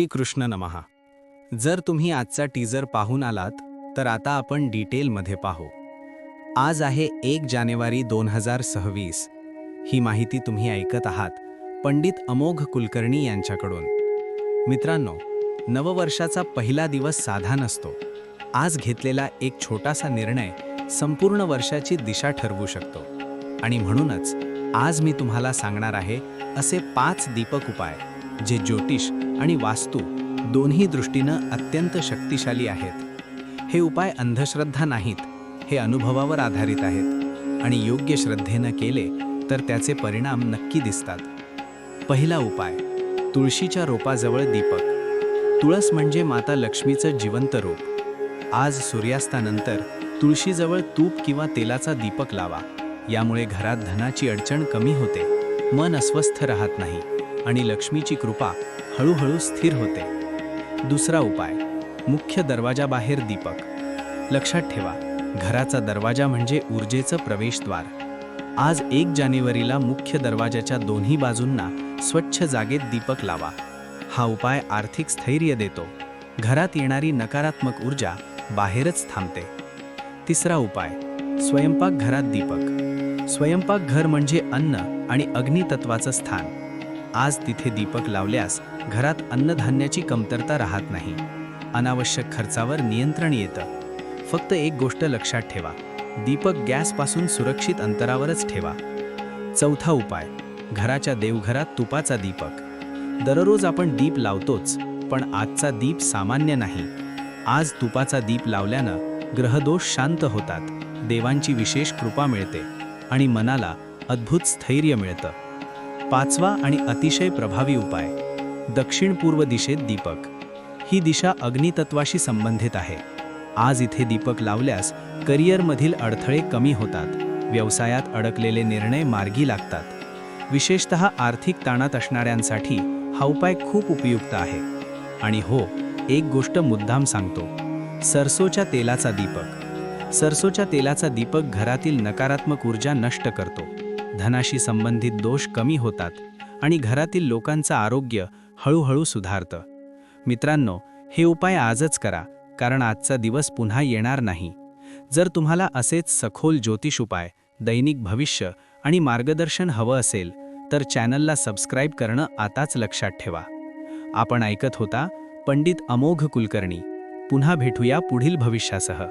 श्रीकृष्ण नमहा जर तुम्ही आजचा टीजर पाहून आलात तर आता आपण डिटेलमध्ये पाहू. आज आहे एक जानेवारी दोन हजार सव्वीस. ही माहिती तुम्ही ऐकत आहात पंडित अमोघ कुलकर्णी यांच्याकडून. मित्रांनो नववर्षाचा पहिला दिवस साधा नसतो. आज घेतलेला एक छोटासा निर्णय संपूर्ण वर्षाची दिशा ठरवू शकतो. आणि म्हणूनच आज मी तुम्हाला सांगणार आहे असे पाच दीपक उपाय. जे ज्योतिष आणि वास्तू दोन्ही दृष्टीनं अत्यंत शक्तिशाली आहेत. हे उपाय अंधश्रद्धा नाहीत हे अनुभवावर आधारित आहेत आणि योग्य श्रद्धेनं केले तर त्याचे परिणाम नक्की दिसतात. पहिला उपाय तुळशीच्या रोपाजवळ दीपक. तुळस म्हणजे माता लक्ष्मीचं जिवंत रूप. आज सूर्यास्तानंतर तुळशीजवळ तूप किंवा तेलाचा दीपक लावा यामुळे घरात धनाची अडचण कमी होते मन अस्वस्थ राहत नाही. आणि लक्ष्मीची कृपा हळूहळू स्थिर होते. दुसरा उपाय मुख्य दरवाजाबाहेर दीपक. लक्षात ठेवा घराचा दरवाजा म्हणजे ऊर्जेचं प्रवेशद्वार. आज एक जानेवारीला मुख्य दरवाजाच्या दोन्ही बाजूंना स्वच्छ जागेत दीपक लावा. हा उपाय आर्थिक स्थैर्य देतो. घरात येणारी नकारात्मक ऊर्जा बाहेरच थांबते. तिसरा उपाय स्वयंपाकघरात दीपक. स्वयंपाकघर म्हणजे अन्न आणि अग्नितत्वाचं स्थान. आज तिथे दीपक लावल्यास घरात अन्नधान्याची कमतरता राहत नाही. अनावश्यक खर्चावर नियंत्रण येतं. फक्त एक गोष्ट लक्षात ठेवा. दीपक गॅसपासून सुरक्षित अंतरावरच ठेवा. चौथा उपाय. घराच्या देवघरात तुपाचा दीपक. दररोज आपण दीप लावतोच पण आजचा दीप सामान्य नाही. आज तुपाचा दीप लावल्यानं ग्रहदोष शांत होतात. देवांची विशेष कृपा मिळते आणि मनाला अद्भुत स्थैर्य मिळतं. पाचवा आणि अतिशय प्रभावी उपाय दक्षिण पूर्व दिशेत दीपक. ही दिशा अग्नितत्वाशी संबंधित आहे. आज इथे दीपक लावल्यास करिअरमधील अडथळे कमी होतात व्यवसायात अडकलेले निर्णय मार्गी लागतात. विशेषत आर्थिक ताणात असणाऱ्यांसाठी हा उपाय खूप उपयुक्त आहे. आणि हो एक गोष्ट मुद्दाम सांगतो. सरसोच्या तेलाचा दीपक. सरसोच्या तेलाचा दीपक घरातील नकारात्मक ऊर्जा नष्ट करतो. धनाशी संबंधित दोष कमी होतात आणि घरातील लोकांचं आरोग्य हळूहळू सुधारतं. मित्रांनो हे उपाय आजच करा कारण आजचा दिवस पुन्हा येणार नाही. जर तुम्हाला असेच सखोल ज्योतिष उपाय दैनिक भविष्य आणि मार्गदर्शन हवं असेल तर चॅनलला सबस्क्राईब करणं आताच लक्षात ठेवा. आपण ऐकत होता पंडित अमोघ कुलकर्णी. पुन्हा भेटूया पुढील भविष्यासह.